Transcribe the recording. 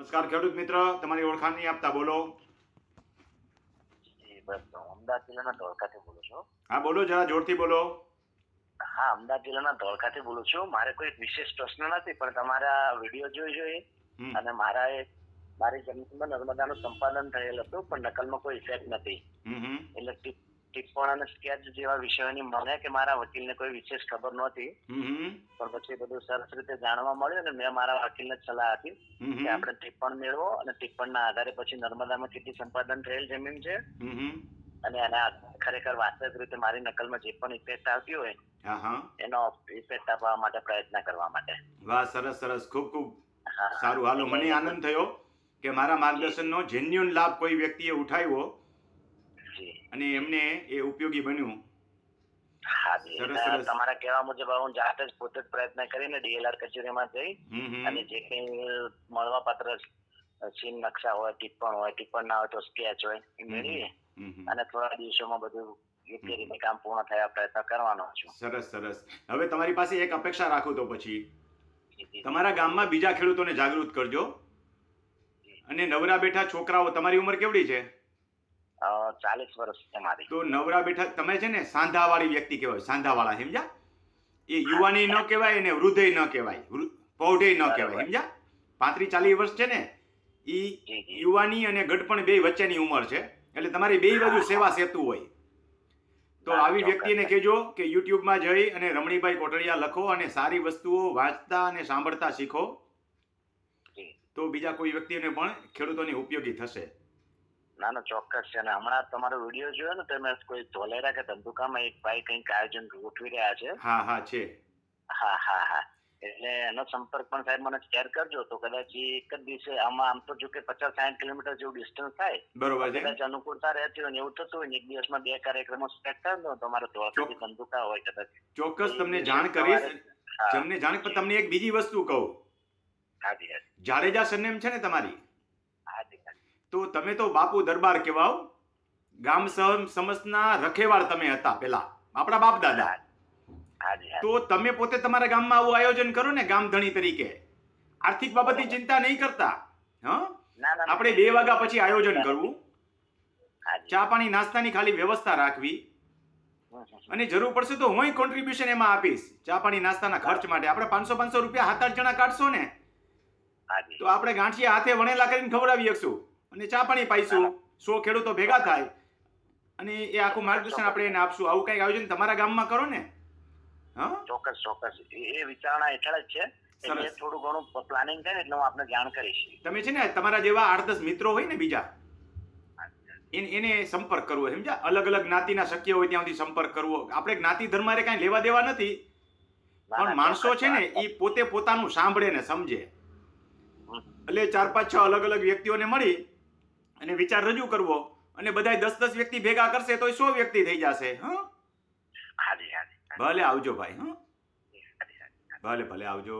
નમસ્કાર ખેડૂત મિત્ર તમારી ઓળખાણ નહીં આપતા બોલો. અમદાવાદ જિલ્લાના ધોળકાથી બોલું છું. હા બોલો જરા જોરથી બોલો. હા અમદાવાદ જિલ્લાના ધોળકાથી બોલું છું. મારે કોઈ વિશેષ પ્રશ્ન નથી પણ તમારા વીડિયો જોઈ જોઈ અને મારા મારી જમીનમાં નર્મદાનું સંપાદન થયેલ હતું પણ નકલમાં કોઈ ઇફેક્ટ નથી. એટલે ટિપ્પણ અને સ્કેચ જેવા વિષયોની મને કે મારા વકીલને કોઈ વિશેષ ખબર નહોતી. પણ પછી બધું સરસ રીતે જાણવા મળ્યું અને મેં મારા વકીલને સલાહ આપી કે આપણે ટિપ્પણ મેળવો અને ટિપ્પણના આધારે પછી નર્મદામાં કેટલી સંપાદન થયેલ જમીન છે. અને એના ખરેખર વાસ્તવિક રીતે મારી નકલમાં જે પણ ઇફેક્ટ આવતી હોય એનો ઇફેક્ટ આપવા માટે પ્રયત્ન કરવા માટે. વાહ સરસ સરસ. ખૂબ ખૂબ. સારું. હાલો મને આનંદ થયો કે મારા માર્ગદર્શનનો જેન્યુન લાભ કોઈ વ્યક્તિએ ઉઠાવ્યો અને એમને એ ઉપયોગી બન્યું. તમારા કહેવા મુજબ હું જાતે જ પોતે જ પ્રયત્ન કરીને ડીએલઆર કચેરીમાં જઈ. અને જે કઈ મળવા પાત્ર સીન નકશા હોય ટિપ્પણ હોય ટિપ્પણ ના હોય તો સ્કેચ હોય એ મેળવી હમ. હમ. અને થોડા દિવસોમાં બધું કામ પૂર્ણ થયા પ્રયત્ન કરવાનો છું. સરસ સરસ. હવે તમારી પાસે એક અપેક્ષા રાખું તો પછી. તમારા ગામમાં બીજા ખેડૂતોને જાગૃત કરજો. અને નવરા બેઠા છોકરાઓ તમારી ઉંમર કેવડી છે? ચાલીસ વર્ષ છે મારી તો નવરા બેઠા તમે છે ને સાંધાવાળી વ્યક્તિ કહેવાય સાંધાવાળા સમજ્યા? એ યુવાની ન કહેવાય અને વૃદ્ધય ન કહેવાય પૌઢય ન કહેવાય. સમજ્યા? પાંત્રીસ ચાલીસ વર્ષ છે ને એ યુવાની અને ગઢપણ બે વચ્ચેની ઉંમર છે. એટલે તમારી બે બાજુ સેવા સેતુ હોય. તો આવી. વ્યક્તિને કહેજો કે યુટ્યુબમાં જઈ અને રમણીભાઈ કોટડિયા લખો અને સારી વસ્તુઓ વાંચતા અને સાંભળતા શીખો. તો બીજા કોઈ વ્યક્તિને પણ ખેડૂતોની ઉપયોગી થશે. ના ના ચોક્કસ છે. અને હમણાં તમારો વીડિયો જોયો ને તમે કોઈ ધોલેરા કે ધંધુકામાં એક ભાઈ કંઈક આયોજન ગોઠવી રહ્યા છે. હા હા છે. હા હા હા. એટલે એનો સંપર્ક પણ સાહેબ મને શેર કરજો તો કદાચ એક જ દિવસે આમાં આમ તો જો કે પચાસ સાઠ કિલોમીટર જેવું ડિસ્ટન્સ થાય બરોબર કદાચ અનુકૂળતા રહેતી હોય ને એવું થતું હોય એક દિવસમાં બે કાર્યક્રમો સેટ થાય તો મારે ધોળકાથી ધંધુકા હોય કદાચ. ચોક્કસ તમને જાણ કરીશ. તમને જાણ પણ તમને એક બીજી વસ્તુ કહું. જાડેજા સરનેમ છે ને તમારી. તો તમે તો બાપુ દરબાર કહેવાઓ. ગામ સમ સમસના રખેવાળ તમે હતા પેલા આપણા બાપ દાદા. તો તમે પોતે તમારા ગામમાં આવું આયોજન કરો ને ગામ ધણી તરીકે. આર્થિક બાબતની ચિંતા નહીં કરતા હા? આપણે બે વાગ્યા પછી આયોજન કરવું. ચા પાણી નાસ્તાની ખાલી વ્યવસ્થા રાખવી. અને જરૂર પડશે તો હું કોન્ટ્રીબ્યુશન એમાં આપીશ. ચા પાણી નાસ્તાના ખર્ચ માટે. આપણે પાંચસો પાંચસો રૂપિયા હાથ આઠ જણા કાઢશો ને. તો આપણે ગાંઠિયા હાથે વણેલા કરીને ખવડાવી શકશું. અને ચા પાણી પાઈશું. સો ખેડૂતો ભેગા થાય. અને એ આખું માર્ગદર્શન આપણે એને આપશું. આવું કંઈક આયોજન તમારા ગામમાં કરો ને. હા? ચોક્કસ ચોક્કસ. એ વિચારણા હેઠળ જ છે. થોડું ઘણું પ્લાનિંગ થાય ને એટલે હું આપને જાણ કરીશ. તમે છે ને તમારા જેવા આઠ દસ મિત્રો હોય ને બીજા એને સંપર્ક કરવો સમજ્યા? અલગ અલગ જ્ઞાતિના શક્ય હોય ત્યાં સુધી સંપર્ક કરવો. આપણે જ્ઞાતિ ધર્મારે કાંઈ લેવા દેવા નથી. પણ માણસો છે ને એ પોતે પોતાનું સાંભળે ને સમજે. એટલે ચાર પાંચ છ અલગ અલગ વ્યક્તિઓને મળી અને વિચાર રજૂ કરવો. અને બધાય દસ દસ વ્યક્તિ ભેગા કરશે તો સો વ્યક્તિ થઈ જશે હા? ભલે આવજો ભાઈ હા? ભલે ભલે આવજો.